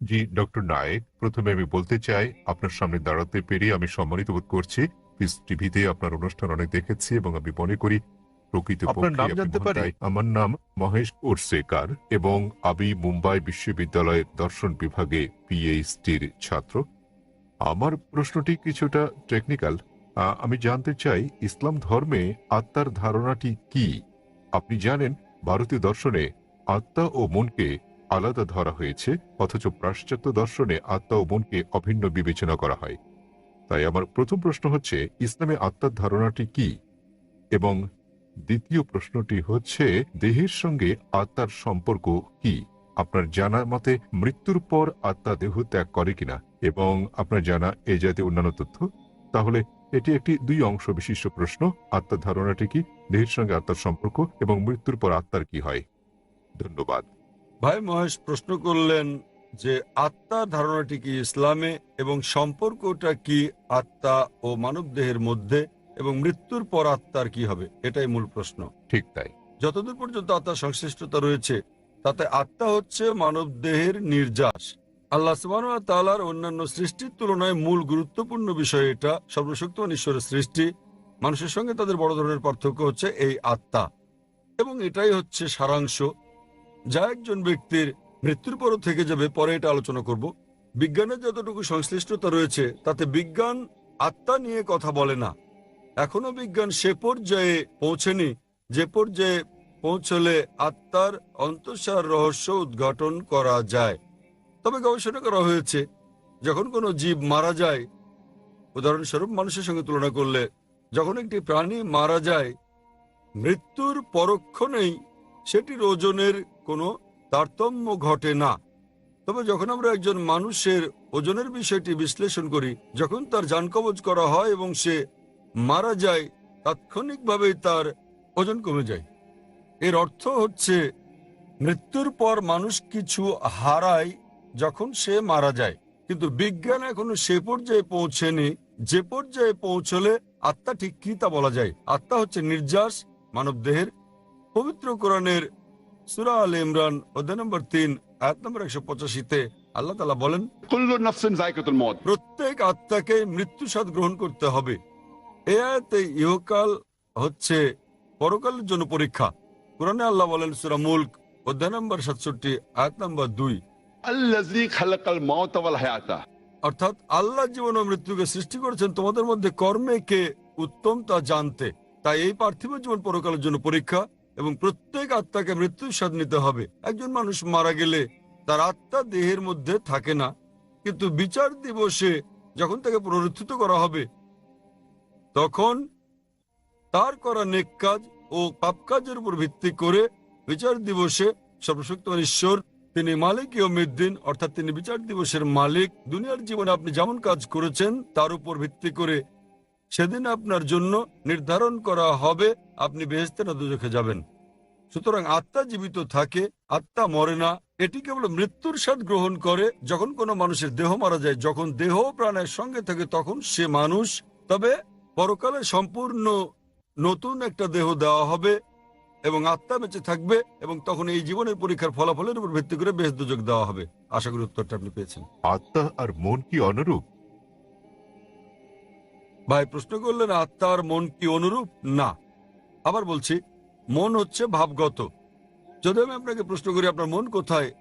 জি doctor Naik প্রথমে আমি বলতে চাই আপনার সামনে দাঁড়াতে পেরে আমি সম্মানিত বোধ করছি। পিস টিভিতে আপনার অনুষ্ঠান অনেক দেখেছি এবং আমি মনে করি প্রকৃত? আমার নাম মহেশ ওরসেকার এবং আমি মুম্বাই বিশ্ববিদ্যালয়ের দর্শন বিভাগে পিএইচডির ছাত্র। আমার প্রশ্নটি কিছুটা টেকনিক্যাল আমি জানতে চাই ইসলাম ধর্মে আত্মার ধারণাটি কি? আপনি জানেন ভারতীয় দর্শনে আত্মা ও মনকে আলাদা ধরা হয়েছে, অথচ পাশ্চাত্য দর্শনে আত্মা ও মনকে অভিন্ন বিবেচনা করা হয়। তাই আমার প্রথম প্রশ্ন হচ্ছে, ইসলামে আত্মার ধারণাটি কি? এবং দ্বিতীয় প্রশ্নটি হচ্ছে, দেহের সঙ্গে আত্মার সম্পর্ক কি? আপনার জানার মতে মৃত্যুর পর আত্মা দেহ ত্যাগ করে কিনা? এবং আপনার জানা এ জাতীয় অন্যান্য তথ্য? তাহলে এটি একটি দুই অংশ বিশিষ্ট প্রশ্ন, আত্মার ধারণাটি কি? দেহের সঙ্গে আত্মার সম্পর্ক এবং মৃত্যুর পর আত্মার কি হয়? ধন্যবাদ। ভাই মহেশ প্রশ্ন করলেন যে আত্মার ধারণাটি কি ইসলামে এবং সম্পর্কটা কি আত্মা ও মানব দেহের মধ্যে এবং মৃত্যুর পর আত্মার কি হবে? এটাই মূল প্রশ্ন। ঠিক তাই। যতদূর পর্যন্ত আত্মার সংশ্লিষ্টতা রয়েছে তাতে আত্মা হচ্ছে মানব দেহের নির্যাস। আল্লাহ সুবহানাহু তালার অন্যান্য সৃষ্টির তুলনায় মূল গুরুত্বপূর্ণ বিষয় এটা। সর্বশক্তিমান ঈশ্বরের সৃষ্টি মানুষের সঙ্গে তাদের বড় ধরনের পার্থক্য হচ্ছে এই আত্মা। এবং এটাই হচ্ছে সারাংশ। যা একজন ব্যক্তির মৃত্যুর পরও থেকে যাবে, পরে এটা আলোচনা করব। বিজ্ঞানের যতটুকু সংশ্লিষ্টতা রয়েছে, তাতে বিজ্ঞান আত্মা নিয়ে কথা বলে না। এখনও বিজ্ঞান সে পর্যায়ে পৌঁছেনি, যে পর্যায়ে পৌঁছলে আত্মার অন্তঃসার রহস্য উদ্ঘাটন করা যায়। তবে গবেষণা করা হয়েছে, যখন কোনো জীব মারা যায়, উদাহরণস্বরূপ মানুষের সঙ্গে তুলনা করলে, যখন একটি প্রাণী মারা যায়, মৃত্যুর পরক্ষণেই সেটির ওজনের কোনো তারতম্য ঘটে না। তবে যখন আমরা একজন মানুষের ওজনের বিষয়টি বিশ্লেষণ করি, যখন তার যানকবজ করা হয় এবং সে মারা যায়, তাৎক্ষণিকভাবেই তার ওজন কমে যায়। এর অর্থ হচ্ছে, মৃত্যুর পর মানুষ কিছু হারায় যখন সে মারা যায়। কিন্তু বিজ্ঞান এখনও সে পর্যায়ে পৌঁছেনি। যে পর্যায়ে পৌঁছলে আত্মা ঠিক কি তা বলা যায়? আত্মা হচ্ছে নির্যাস মানব দেহের পবিত্র কোরআনের সুরা আল ইমরান অধ্যায় নম্বর তিন আয়াত নম্বর একশো পঁচাশিতে আল্লাহ তালা বলেন প্রত্যেক আত্মাকে মৃত্যু স্বাদ গ্রহণ করতে হবে। এ আয়াতে ইহকাল হচ্ছে পরকালের জন্য পরীক্ষা। কোরআনে আল্লাহ বলেন সুরা মুল্ক অধ্যায় নম্বর সাতষট্টি আয়াত নম্বর দুই। অর্থাৎ আল্লাহ জীবন ও মৃত্যুকে সৃষ্টি করেছেন তোমাদের মধ্যে কর্মে কে উত্তম তা জানতে। তাই এই পার্থিব জীবন পরকালের জন্য পরীক্ষা। এবং প্রত্যেক আত্মাকে মৃত্যুর স্বাদ নিতে হবে। একজন মানুষ মারা গেলে তার আত্মা দেহের মধ্যে থাকে না। কিন্তু বিচার দিবসে যখন তাকে পুনরুত্থিত করা হবে, তখন তার করা নেক কাজ ও পাপ কাজের উপর ভিত্তি করে বিচার দিবসে সর্বশক্তিমান ঈশ্বর, তিনি মালিক ইয়মিদ্দিন অর্থাৎ তিনি বিচার দিবসের মালিক, দুনিয়ার জীবনে আপনি যেমন কাজ করেছেন, তার উপর ভিত্তি করে সেদিন আপনার জন্য নির্ধারণ করা হবে, আপনি বেহেস্তে না দুজখে যাবেন। সুতরাং আত্মা জীবিত থাকে, আত্মা মরে না। এটি কেবল মৃত্যুর স্বাদ গ্রহণ করে। যখন কোনো মানুষের দেহ মারা যায়, যখন দেহ প্রাণের সঙ্গে থাকে, তখন সে মানুষ। তবে পরকালে সম্পূর্ণ নতুন একটা দেহ দেওয়া হবে এবং আত্মা বেঁচে থাকবে এবং তখন এই জীবনের পরীক্ষার ফলাফলের উপর ভিত্তি করে বেশ দুযোগ দেওয়া হবে। আশা করি উত্তরটা আপনি পেয়েছেন। আত্মা আর মন কি অনুরূপ? ভাই প্রশ্ন করলেন, আত্মার মন কি অনুরূপ? না। আবার বলছি, মন হচ্ছে ভাবগত। যদি আমি আপনাকে প্রশ্ন করি, আপনার মন কোথায়?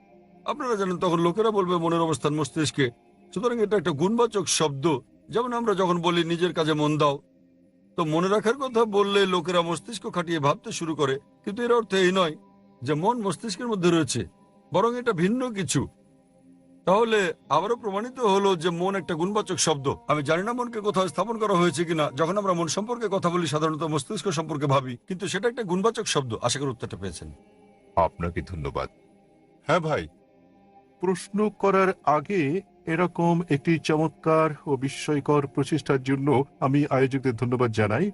আপনারা জানেন, তখন লোকেরা বলবে, মনের অবস্থান মস্তিষ্কে। সুতরাং এটা একটা গুণবাচক শব্দ। যেমন আমরা যখন বলি, নিজের কাজে মন দাও। তো মনে রাখার কথা বললে লোকেরা মস্তিষ্ক খাটিয়ে ভাবতে শুরু করে। কিন্তু এর অর্থ এই নয় যে মন মস্তিষ্কের মধ্যে রয়েছে, বরং এটা ভিন্ন কিছু। তাহলে আবারও প্রমাণিত হলো যে মন একটা গুণবাচক শব্দ। আমি জানি না মনকে কোথাও স্থাপন করা হয়েছে কিনা। যখন আমরা মন সম্পর্কে কথা বলি সাধারণত মস্তিষ্ক সম্পর্কে ভাবি। কিন্তু সেটা একটা গুণবাচক শব্দ। আশা করি উত্তরটা পেয়েছেন। আপনাকে ধন্যবাদ। হ্যাঁ ভাই। প্রশ্ন করার আগে এরকম একটি চমৎকার ও বিস্ময়কর প্রচেষ্টার জন্য আমি আয়োজকদের ধন্যবাদ জানাই।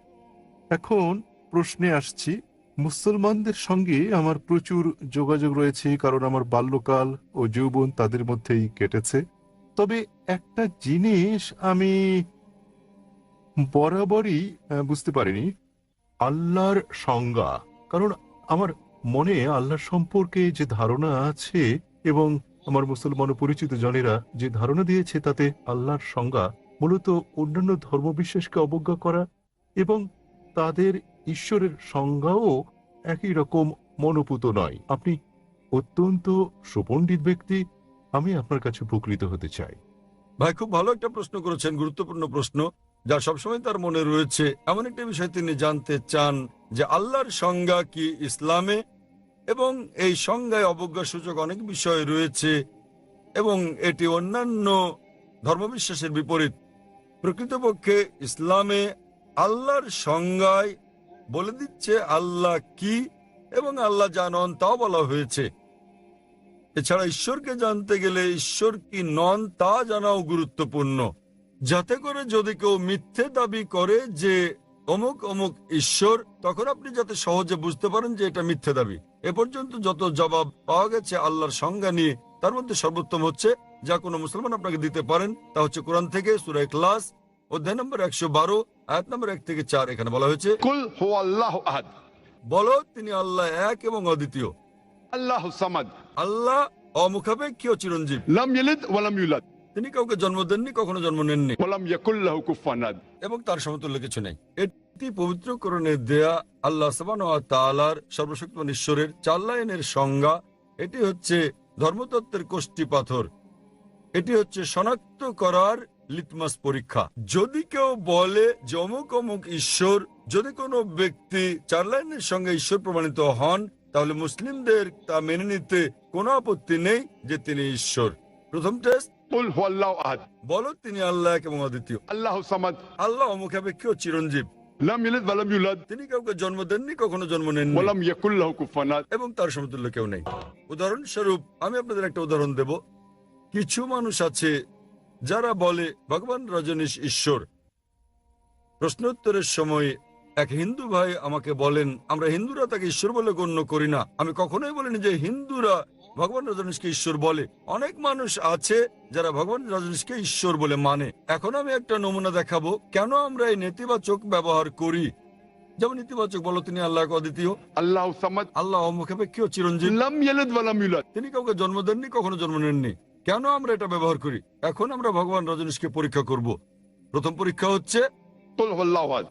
এখন প্রশ্নে আসছি মুসলমানদের সঙ্গে আমার প্রচুর যোগাযোগ রয়েছে, কারণ আমার বাল্যকাল ও যৌবন তাদের মধ্যেই কেটেছে। তবে একটা জিনিস আমি বরাবরই বুঝতে পারিনি। আল্লাহর সংজ্ঞা, কারণ আমার মনে আল্লাহ সম্পর্কে যে ধারণা আছে এবং আমার মুসলমান পরিচিত জনেরা যে ধারণা দিয়েছে, তাতে আল্লাহর সংজ্ঞা মূলত অন্যান্য ধর্মবিশ্বাসকে অবজ্ঞা করা এবং তাদের ঈশ্বরের সংজ্ঞাও একই রকম মনোপুত নয়। আপনি অত্যন্ত সুপণ্ডিত ব্যক্তি, আমি আপনার কাছে উপকৃত হতে চাই। ভাই, খুব ভালো একটা প্রশ্ন করেছেন, গুরুত্বপূর্ণ প্রশ্ন, যা সবসময় তার মনে রয়েছে। এমন একটা বিষয় তিনি জানতে চান যে আল্লাহর সংজ্ঞা কি ইসলামে? এবং এই সংজ্ঞায় অবজ্ঞা সূচক অনেক বিষয় রয়েছে এবং এটি অন্যান্য ধর্মবিশ্বাসের বিপরীত। প্রকৃতপক্ষে ইসলামে আল্লাহর সংজ্ঞায় বলে দিচ্ছে আল্লাহ কি এবং আল্লাহ জানন তাও বলা হয়েছে। এছাড়া ঈশ্বরকে জানতে গেলে ঈশ্বর কি নন তা জানাও গুরুত্বপূর্ণ। যাতে করে যদি কেউ মিথ্যে দাবি করে যে অমুক অমুক ঈশ্বর, তখন আপনি যাতে সহজে বুঝতে পারেন যে এটা মিথ্যে দাবি। এ পর্যন্ত যত জবাব পাওয়া গেছে আল্লাহর সংজ্ঞা নিয়ে, তার মধ্যে সর্বোত্তম হচ্ছে, যা কোনো মুসলমান আপনাকে দিতে পারেন, তা হচ্ছে কোরআন থেকে সুরায় ক্লাস অধ্যায় নম্বর একশো বারো আয়াত নম্বর এক থেকে চার এখানে বলা হয়েছে কুল আল্লাহ আহাদ। বলো তিনি আল্লাহ এক এবং অদ্বিতীয়। আল্লাহ সামাদ। আল্লাহ অমুখাপেক্ষী ও চিরঞ্জীব। লাম ইয়ালিদ ওয়া লাম ইউলাদ। তিনি কাউকে জন্ম দেননি কখনো জন্ম নেননি। ইয়াকুল্লাহু এবং তার সমতুল্য কিছু নেই। এটি পবিত্র করণে দেয়া আল্লাহ সুবহানাহু ওয়া তাআলার সর্বশক্তিমান ঈশ্বরের চার লাইনের সংজ্ঞা। এটি হচ্ছে ধর্মতত্ত্বের কোষ্ঠী পাথর। এটি হচ্ছে শনাক্ত করার লিটমাস পরীক্ষা। যদি কেউ বলে যমুক অমুক ঈশ্বর যদি কোনো ব্যক্তি চার লাইনের সঙ্গে ঈশ্বর প্রমাণিত হন তাহলে মুসলিমদের তা মেনে নিতে কোনো আপত্তি নেই যে তিনি ঈশ্বর। প্রথম টেস্ট বলো তিনি আল্লাহ এক এবং অদ্বিতীয়। আল্লাহ আল্লাহ অমুখাপেক্ষী চিরঞ্জীব। তিনি কাউকে জন্ম দেননি কখনো জন্ম নেননি। এবং তার সমতুল্য কেউ নেই। উদাহরণস্বরূপ আমি আপনাদের একটা উদাহরণ দেব। কিছু মানুষ আছে যারা বলে ভগবান রজনীশ ঈশ্বর। প্রশ্নোত্তরের সময় এক হিন্দু ভাই আমাকে বলেন আমরা হিন্দুরা তাকে ঈশ্বর বলে গণ্য করি না। আমি কখনোই বলিনি যে হিন্দুরা ভগবান রজনীশকে ঈশ্বর বলে। অনেক মানুষ আছে যারা ভগবান রজনীশকে ঈশ্বর বলে মানে। এখন আমি একটা নমুনা দেখাবো। কেন আমরা এই নেতিবাচক ব্যবহার করি? যেমন ইতিবাচক বলো তিনি আল্লাহ অদ্বিতীয়। আল্লাহ আল্লাহ মুখাপেক্ষী তিনি কাউকে জন্ম দেননি কখনো জন্ম নেননি। কেন আমরা এটা ব্যবহার করি? এখন আমরা ভগবান রজনীশকে পরীক্ষা করব। প্রথম পরীক্ষা হচ্ছে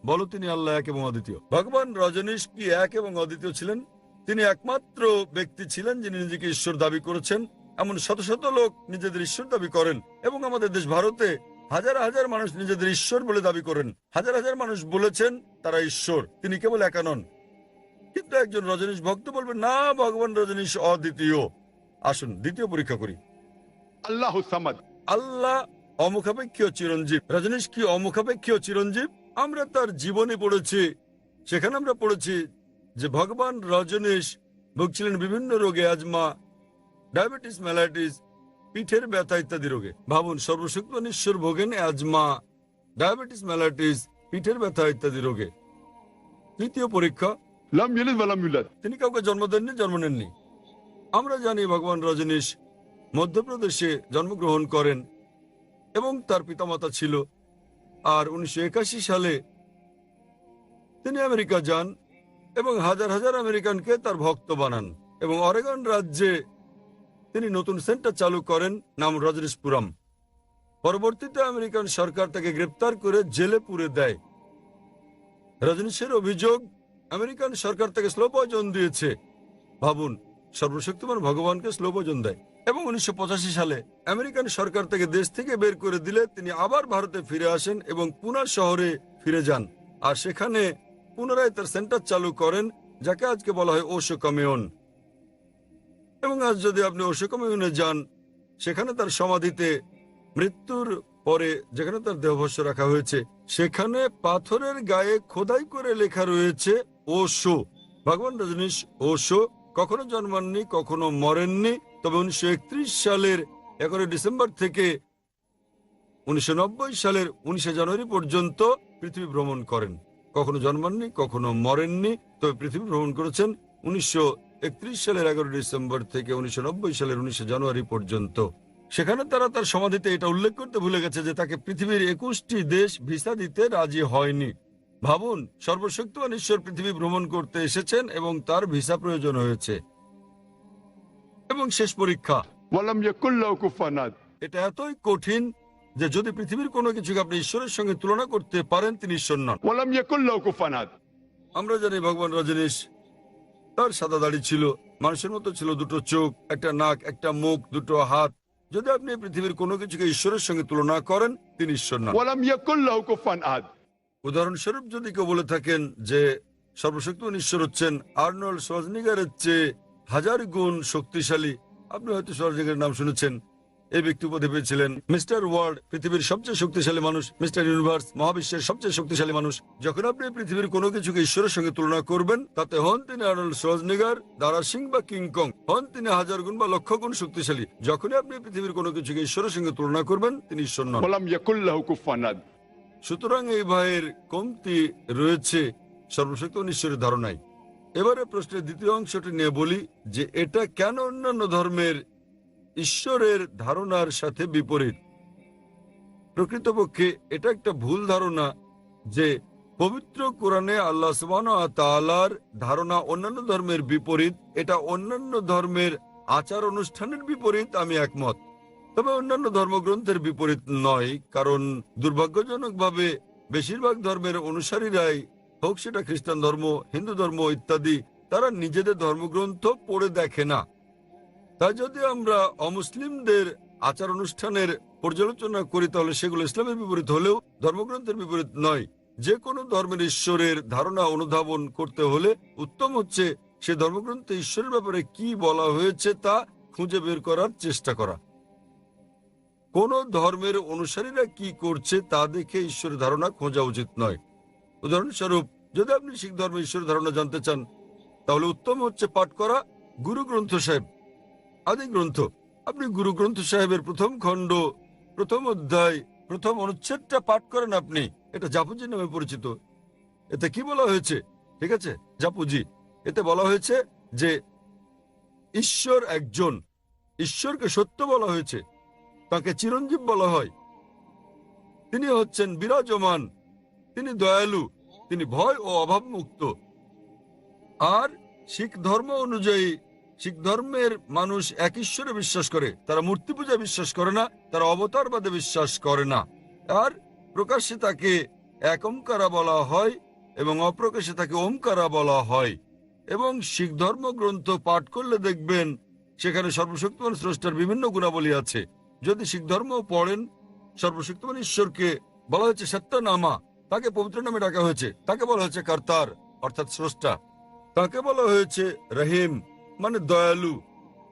বলো তিনি আল্লাহ এক এবং অদ্বিতীয়। ভগবান রজনীশ কি এক এবং অদ্বিতীয় ছিলেন? তিনি একমাত্র ব্যক্তি ছিলেন যিনি নিজেকে ঈশ্বর দাবি করেছেন এমন শত শত লোক নিজেদের ঈশ্বর দাবি করেন এবং আমাদের দেশ ভারতে হাজার হাজার মানুষ নিজেদের ঈশ্বর বলে দাবি করেন। হাজার হাজার মানুষ বলেছেন তারা ঈশ্বর তিনি কেবল একা নন। কিন্তু একজন রজনীশ ভক্ত বলবে না ভগবান রজনীশ অদ্বিতীয়। আসুন দ্বিতীয় পরীক্ষা করি। আল্লাহ আল্লাহ অমুখাপেক্ষীয় চিরঞ্জীব। রজনীশ কি অমুখাপেক্ষীয় চিরঞ্জীব। আমরা তার জীবনে পড়েছি। সেখানে আমরা পড়েছি যে ভগবান রজনীশ ভুগছিলেন বিভিন্ন রোগে আজমা ডায়াবেটিস ম্যালাইটিস পিঠের ব্যথা ইত্যাদি রোগে। ভাবুন সর্বশক্ত নিশ্বর ভোগেন আজমা ডায়াবেটিস ম্যালাইটিস পিঠের ব্যথা ইত্যাদি রোগে। তৃতীয় পরীক্ষা তিনি কাউকে জন্ম দেননি জন্ম নেননি। আমরা জানি ভগবান রজনীশ মধ্যপ্রদেশে জন্মগ্রহণ করেন এবং তার পিতামাতা ছিল। আর উনিশশো একাশি সালে তিনি আমেরিকা যান এবং হাজার হাজার আমেরিকানকে তার ভক্ত বানান এবং অরেগন রাজ্যে তিনি নতুন সেন্টার চালু করেন নাম রজনীশপুরম। পরবর্তীতে আমেরিকান সরকার তাকে গ্রেপ্তার করে জেলে পুরে দেয়। রজনীশের অভিযোগ, আমেরিকান সরকার তাকে স্লো দিয়েছে। ভাবুন, সর্বশক্তিমান ভগবানকে স্লো দেয়। এবং উনিশশো পঁচাশি সালে আমেরিকান সরকার তাকে দেশ থেকে বের করে দিলে তিনি আবার ভারতে ফিরে আসেন এবং পুনার শহরে ফিরে যান। আর সেখানে পুনরায় তার সেন্টার চালু করেন, যাকে আজকে বলা হয় ওশো কমিউন। এবং আজ যদি আপনি ওশো কমিউনে যান, সেখানে তার সমাধিতে মৃত্যুর পরে যেখানে তার দেহভস্য রাখা হয়েছে, সেখানে পাথরের গায়ে খোদাই করে লেখা রয়েছে ওশো। ভগবান রজনীশ, ওশো। কখনো জন্মাননি, কখনো মরেননি। তবে উনিশশো একত্রিশ সালের এগারোই ডিসেম্বর থেকে উনিশশো নব্বই সালের উনিশে জানুয়ারি পর্যন্ত পৃথিবী ভ্রমণ করেন। কখনো জন্মাননি, কখনো মরেননি, তবে পৃথিবী ভ্রমণ করেছেন উনিশশো একত্রিশ সালের এগারো ডিসেম্বর থেকে উনিশশো নব্বই সালের উনিশে জানুয়ারি পর্যন্ত। সেখানে তারা তার সমাধিতে এটা উল্লেখ করতে ভুলে গেছে যে তাকে পৃথিবীর একুশটি দেশ ভিসা দিতে রাজি হয়নি। ভাবুন, সর্বশক্তিমান ঈশ্বর পৃথিবী ভ্রমণ করতে এসেছেন এবং তার ভিসা প্রয়োজন হয়েছে। এবং শেষ পরীক্ষা। এটা এতই কঠিন যে যদি পৃথিবীর কোনো কিছুকে আপনি ঈশ্বরের সঙ্গে তুলনা করতে পারেন তিনি ঈশ্বর নন। আমরা জানি ভগবান রজনীশ তার সাদা দাড়ি ছিল মানুষের মতো ছিল দুটো চোখ একটা নাক একটা মুখ দুটো হাত। যদি আপনি পৃথিবীর কোনো কিছুকে ঈশ্বরের সঙ্গে তুলনা করেন তিনি ঈশ্বর নন। উদাহরণস্বরূপ যদি কেউ বলে থাকেন যে সর্বশক্তি ঈশ্বর হচ্ছেন আর্নল্ড সজনিগারের চেয়ে হাজার গুণ শক্তিশালী। আপনি হয়তো সরজিঙ্গের নাম শুনেছেন। এই ব্যক্তি উপাধি পেয়েছিলেন মিস্টার ওয়ার্ল্ড পৃথিবীর সবচেয়ে শক্তিশালী মানুষ মিস্টার ইউনিভার্স মহাবিশ্বের সবচেয়ে শক্তিশালী মানুষ। যখন আপনি পৃথিবীর কোনো কিছুকে ঈশ্বরের সঙ্গে তুলনা করবেন তাতে হন তিনি আর্নল্ড সরজনিগার দারা সিং বা কিংকং হন তিনি হাজার গুণ বা লক্ষ গুণ শক্তিশালী। যখনই আপনি পৃথিবীর কোনো কিছুকে ঈশ্বরের সঙ্গে তুলনা করবেন তিনি ঈশ্বর নন। সুতরাং এই ভাইয়ের কমতি রয়েছে। সর্বশক্ত ঈশ্বরের ধারণায় এবারে প্রশ্নের দ্বিতীয় অংশটি নিয়ে বলি যে এটা কেন অন্যান্য ধর্মের ঈশ্বরের ধারণার সাথে বিপরীত? প্রকৃতপক্ষে এটা একটা ভুল ধারণা যে পবিত্র কোরআনে আল্লাহ তালার ধারণা অন্যান্য ধর্মের বিপরীত, এটা অন্যান্য ধর্মের আচার অনুষ্ঠানের বিপরীত, আমি একমত। তবে অন্যান্য ধর্মগ্রন্থের বিপরীত নয়, কারণ দুর্ভাগ্যজনকভাবে বেশিরভাগ ধর্মের অনুসারীরাই হোক সেটা খ্রিস্টান ধর্ম, হিন্দু ধর্ম ইত্যাদি, তারা নিজেদের ধর্মগ্রন্থ পড়ে দেখে না। তাই যদি আমরা অমুসলিমদের আচার অনুষ্ঠানের পর্যালোচনা করি, তাহলে সেগুলো ইসলামের বিপরীত হলেও ধর্মগ্রন্থের বিপরীত নয়। যে কোনো ধর্মের ঈশ্বরের ধারণা অনুধাবন করতে হলে উত্তম হচ্ছে সে ধর্মগ্রন্থে ঈশ্বরের ব্যাপারে কি বলা হয়েছে তা খুঁজে বের করার চেষ্টা করা। কোন ধর্মের অনুসারীরা কি করছে তা দেখে ঈশ্বরের ধারণা খোঁজা উচিত নয়। উদাহরণস্বরূপ, যদি আপনি শিখ ধর্মের ঈশ্বরের ধারণা জানতে চান, তাহলে উত্তম হচ্ছে পাঠ করা গুরু গ্রন্থ সাহেব। আদি গ্রন্থ। আপনি গুরু গ্রন্থ সাহেবের প্রথম খণ্ড, প্রথম অধ্যায়, প্রথম অনুচ্ছেদটা পাঠ করেন আপনি। এটা জাপুজি নামে পরিচিত। এতে কি বলা হয়েছে? ঠিক আছে, জাপুজি। এতে বলা হয়েছে যে, ঈশ্বর একজন। ঈশ্বরকে সত্য বলা হয়েছে। তাকে চিরঞ্জীব বলা হয়। তিনি হচ্ছেন বিরাজমান। তিনি দয়ালু, তিনি ভয় ও অভাব মুক্ত আর শিখ ধর্ম অনুযায়ী, শিখ ধর্মের মানুষ এক ঈশ্বরে বিশ্বাস করে, তারা মূর্তি পূজা বিশ্বাস করে না, তারা অবতারবাদে বিশ্বাস করে না। আর প্রকাশ্যে তাকে এক ওমকারা বলা হয় এবং অপ্রকাশ্যে তাকে ওমকারা বলা হয়। এবং শিখ ধর্মগ্রন্থ পাঠ করলে দেখবেন, সেখানে সর্বশক্তিমান স্রষ্টার বিভিন্ন গুণাবলী আছে। যদি শিখ ধর্ম পড়েন, সর্বশক্তিমান ঈশ্বরকে বলা হয়েছে সত্যনামা তাকে পবিত্র নামে ডাকা হয়েছে। তাকে বলা হয়েছে কর্তার, অর্থাৎ স্রষ্টা। তাকে বলা হয়েছে রহিম মানে দয়ালু।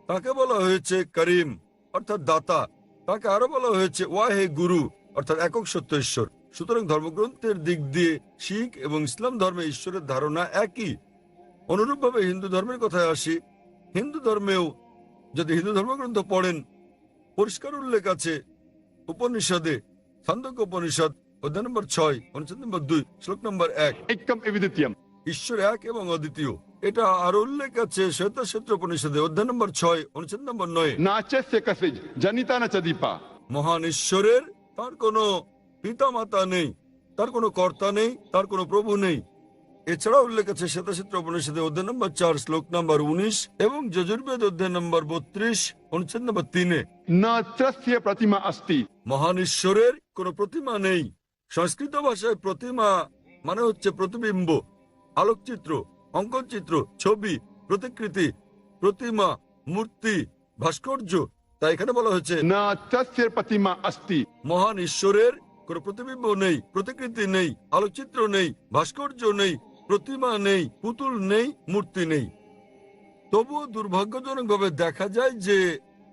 তাকে বলা হয়েছে করিম, অর্থাৎ দাতা। তাকে আরও বলা হয়েছে ওয়াহে গুরু, অর্থাৎ একক সত্য ঈশ্বর। সুতরাং ধর্মগ্রন্থের দিক দিয়ে শিখ এবং ইসলাম ধর্মে ঈশ্বরের ধারণা একই। অনুরূপভাবে হিন্দু ধর্মের কথায় আসি। হিন্দু ধর্মেও যদি হিন্দু ধর্মগ্রন্থ পড়েন, পরিষ্কার উল্লেখ আছে। উপনিষদে ছান্দক্য উপনিষদ অধ্যায় নম্বর ছয় অনুচ্ছেদ নম্বর দুই শ্লোক নম্বর এক। ঈশ্বর এক এবং অদ্বিতীয়। এটা আরও উল্লেখ আছে শ্বেতক্ষেত্র উপনিষদে অধ্যায় নম্বর ছয় অনুচ্ছেদ নম্বর নয়। জানিতা না চাদীপা মহান ঈশ্বরের তার কোনো পিতা মাতা নেই তার কোনো কর্তা নেই তার কোনো প্রভু নেই। এছাড়া উল্লেখ আছে শ্বেতাক্ষেত্র উপনিষদে অধ্যায় নম্বর চার শ্লোক নম্বর উনিশ এবং যজুর্বেদ অধ্যায় নম্বর বত্রিশ অনুচ্ছেদ নম্বর তিনে। না প্রতিমা আস্তি মহান ঈশ্বরের কোনো প্রতিমা নেই। সংস্কৃত ভাষায় প্রতিমা মানে হচ্ছে প্রতিবিম্ব আলোকচিত্র অঙ্কন চিত্র ছবি প্রতিকৃতি প্রতিমা মূর্তি ভাস্কর্য। তাই এখানে বলা হয়েছে না প্রতিমা মহান ঈশ্বরের কোন প্রতিবিম্ব নেই প্রতিকৃতি নেই আলোকচিত্র নেই ভাস্কর্য নেই প্রতিমা নেই পুতুল নেই মূর্তি নেই। তবুও দুর্ভাগ্যজনকভাবে দেখা যায় যে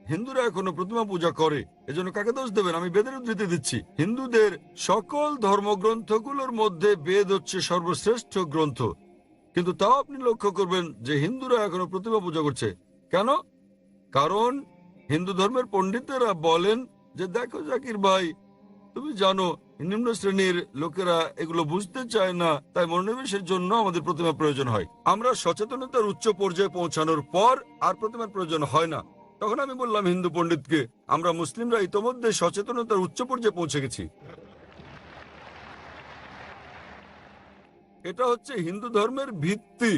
হিন্দুরা এখনও প্রতিমা পূজা করে, এজন্য কাকে দোষ দেবেন? আমি বেদের উদ্ধৃতি দিচ্ছি। হিন্দুদের সকল ধর্মগ্রন্থগুলোর মধ্যে বেদ হচ্ছে সর্বশ্রেষ্ঠ গ্রন্থ। কিন্তু তাও আপনি লক্ষ্য করবেন যে হিন্দুরা এখনও প্রতিমা পূজা করছে। কেন? কারণ হিন্দু ধর্মের পণ্ডিতেরা বলেন যে, দেখো জাকির ভাই, তুমি জানো, নিম্ন শ্রেণির লোকেরা এগুলো বুঝতে চায় না, তাই মনোনিবেশের জন্য আমাদের প্রতিমা প্রয়োজন হয়। আমরা সচেতনতার উচ্চ পর্যায়ে পৌঁছানোর পর আর প্রতিমার প্রয়োজন হয় না। তখন আমি বললাম, হিন্দু পণ্ডিতকে, আমরা মুসলিমরা ইতোমধ্যে সচেতনতার উচ্চ পর্যায়ে পৌঁছে গেছি। এটা হচ্ছে হিন্দু ধর্মের ভিত্তি,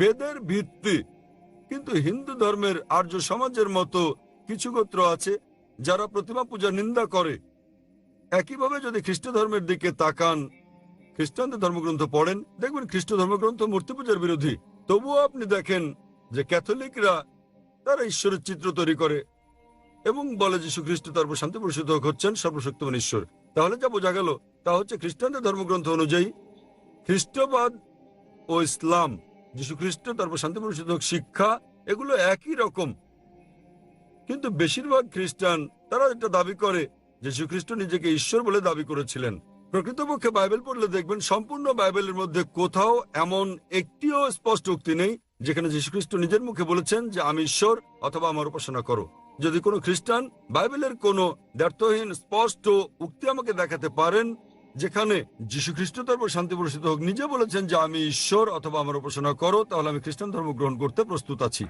বেদের ভিত্তি। কিন্তু হিন্দু ধর্মের আর্য সমাজের মতো কিছু গোত্র আছে, যারা প্রতিমা পূজার নিন্দা করে। একইভাবে যদি খ্রিস্ট ধর্মের দিকে তাকান খ্রিস্টানদের ধর্মগ্রন্থ পড়েন, দেখবেন খ্রিস্ট ধর্মগ্রন্থ মূর্তি পূজার বিরোধী। তবুও আপনি দেখেন যে ক্যাথলিকরা তারা ঈশ্বরের চিত্র তৈরি করে এবং বলে যীশু খ্রিস্ট তার শান্তি পরিষদ হচ্ছেন সর্বশক্তিমান ঈশ্বর। তাহলে যা বোঝা গেল, তা হচ্ছে খ্রিস্টানদের ধর্মগ্রন্থ অনুযায়ী খ্রিস্টবাদ ও ইসলাম যীশু খ্রিস্ট তারপর শান্তি পরিষদ শিক্ষা, এগুলো একই রকম। কিন্তু বেশিরভাগ খ্রিস্টান, তারা এটা দাবি করে যে যীশু খ্রিস্ট নিজেকে ঈশ্বর বলে দাবি করেছিলেন। প্রকৃতপক্ষে বাইবেল পড়লে দেখবেন সম্পূর্ণ বাইবেলের মধ্যে কোথাও এমন একটিও স্পষ্ট উক্তি নেই যেখানে যীশুখ্রিস্ট নিজের মুখে বলেছেন যে, আমি ঈশ্বর, অথবা আমার উপাসনা করো। যদি কোনো খ্রিস্টান বাইবেলের কোনো দ্ব্যর্থহীন, স্পষ্ট উক্তি আমাকে দেখাতে পারেন, যেখানে যীশু খ্রিস্ট তারপর শান্তি প্রসিত হোক, নিজে বলেছেন যে, আমি ঈশ্বর, অথবা আমার উপাসনা করো, তাহলে আমি খ্রিস্টান ধর্ম গ্রহণ করতে প্রস্তুত আছি।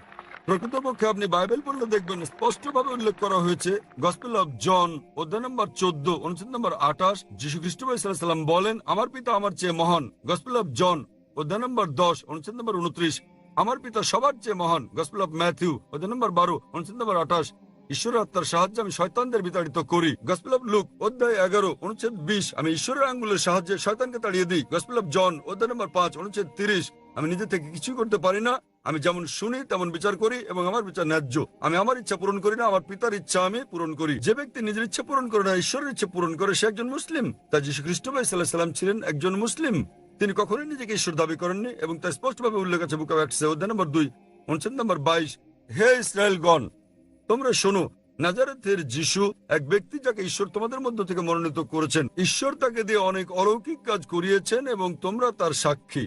প্রকৃতপক্ষে আপনি বাইবেল পড়লে দেখবেন স্পষ্টভাবে উল্লেখ করা হয়েছে, গসপেল অফ জন, অধ্যায় নম্বর চোদ্দ, অনুচ্ছেদ নম্বর আঠাশ যীশু খ্রিস্ট বলেন, আমার পিতা আমার চেয়ে মহান। গসপেল অফ জন, অধ্যায় নম্বর দশ, অনুচ্ছেদ নম্বর উনত্রিশ আমার পিতা সবার চেয়ে মহান। গসপেল অফ ম্যাথিউ অধ্যায় নম্বর বারো অনুচ্ছেদ নম্বর আঠাশ। ঈশ্বরের আত্মার সাহায্যে আমি শয়তানদের বিতাড়িত করি। গসপেল অফ লুক অধ্যায় এগারো, অনুচ্ছেদ বিশ। আমি ঈশ্বরের আঙ্গুলের সাহায্যে শয়তানকে তাড়িয়ে দিই। গসপেল অফ জন অধ্যায় নম্বর পাঁচ, অনুচ্ছেদ তিরিশ। আমি নিজে থেকে কিছুই করতে পারি না। আমি যেমন শুনি, তেমন বিচার করি এবং আমার বিচার ন্যায্য। আমি আমার ইচ্ছা পূরণ করি না, আমার পিতার ইচ্ছা আমি পূরণ করি। যে ব্যক্তি নিজের ইচ্ছা পূরণ করে না, ঈশ্বরের ইচ্ছা পূরণ করে, সে একজন মুসলিম। তা যীশু খ্রিস্ট ভাই সাল্লাহ সাল্লাম ছিলেন একজন মুসলিম। তিনি কখনোই নিজেকে ঈশ্বর দাবি করেননি এবং তা স্পষ্টভাবে উল্লেখ আছে বুক নম্বর দুই অনুচ্ছেদ নম্বর বাইশ, হে ইসরায়েলগণ, তোমরা শোনো নাজারেথের যিশু এক ব্যক্তি যাকে ঈশ্বর তোমাদের মধ্য থেকে মনোনীত করেছেন। ঈশ্বর তাকে দিয়ে অনেক অলৌকিক কাজ করিয়েছেন এবং তোমরা তার সাক্ষী।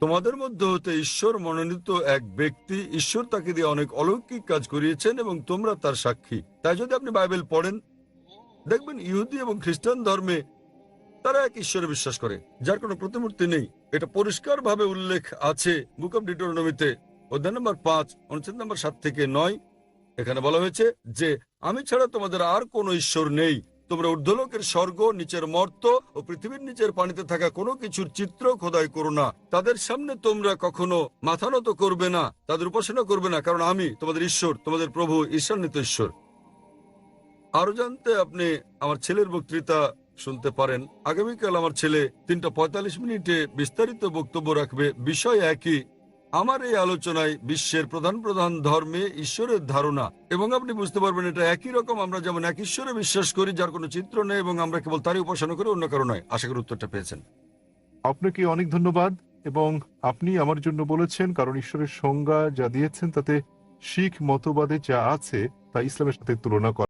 তোমাদের মধ্যে হতে ঈশ্বর মনোনীত এক ব্যক্তি ঈশ্বর তাকে দিয়ে অনেক অলৌকিক কাজ করিয়েছেন এবং তোমরা তার সাক্ষী। তাই যদি আপনি বাইবেল পড়েন, দেখবেন ইহুদি এবং খ্রিস্টান ধর্মে তারা এক ঈশ্বরে বিশ্বাস করে, যার কোনো প্রতিমূর্তি নেই। এটা পরিষ্কারভাবে উল্লেখ আছে বুক অব ডিটোরনমিতে, অধ্যায় নম্বর পাঁচ, অনুচ্ছেদ নম্বর সাত থেকে নয়। এখানে বলা হয়েছে যে, আমি ছাড়া তোমাদের আর কোনো ঈশ্বর নেই। তোমরা ঊর্ধ্বলোকের স্বর্গ, নিচের মর্ত ও পৃথিবীর নিচের পানিতে থাকা কোনো কিছুর চিত্র খোদাই করো না। তাদের সামনে তোমরা কখনো মাথা নত করবে না, তাদের উপাসনা করবে না, কারণ আমি তোমাদের ঈশ্বর, তোমাদের প্রভু ঈশ্বর ঈশ্বরান্বিত ঈশ্বর। আরও জানতে আপনি আমার ছেলের বক্তৃতা শুনতে পারেন। আগামীকাল আমার ছেলে তিনটা পঁয়তাল্লিশ মিনিটে বিস্তারিত বক্তব্য রাখবে। বিষয় একই। আমার এই আলোচনায় বিশ্বের প্রধান প্রধান ধর্মে ঈশ্বরের ধারণা। এবং আপনি বুঝতে পারবেন এটা একই রকম। আমরা যেমন এক ঈশ্বরে বিশ্বাস করি, যার কোনো চিত্র নেই, এবং আমরা কেবল তারই উপাসনা করি, অন্য কারও নয়। আশা করি উত্তরটা পেয়েছেন। আপনাকে অনেক ধন্যবাদ, এবং আপনি আমার জন্য বলেছেন, কারণ ঈশ্বরের সংজ্ঞা যা দিয়েছেন, তাতে শিখ মতবাদে যা আছে, তা ইসলামের সাথে তুলনা করা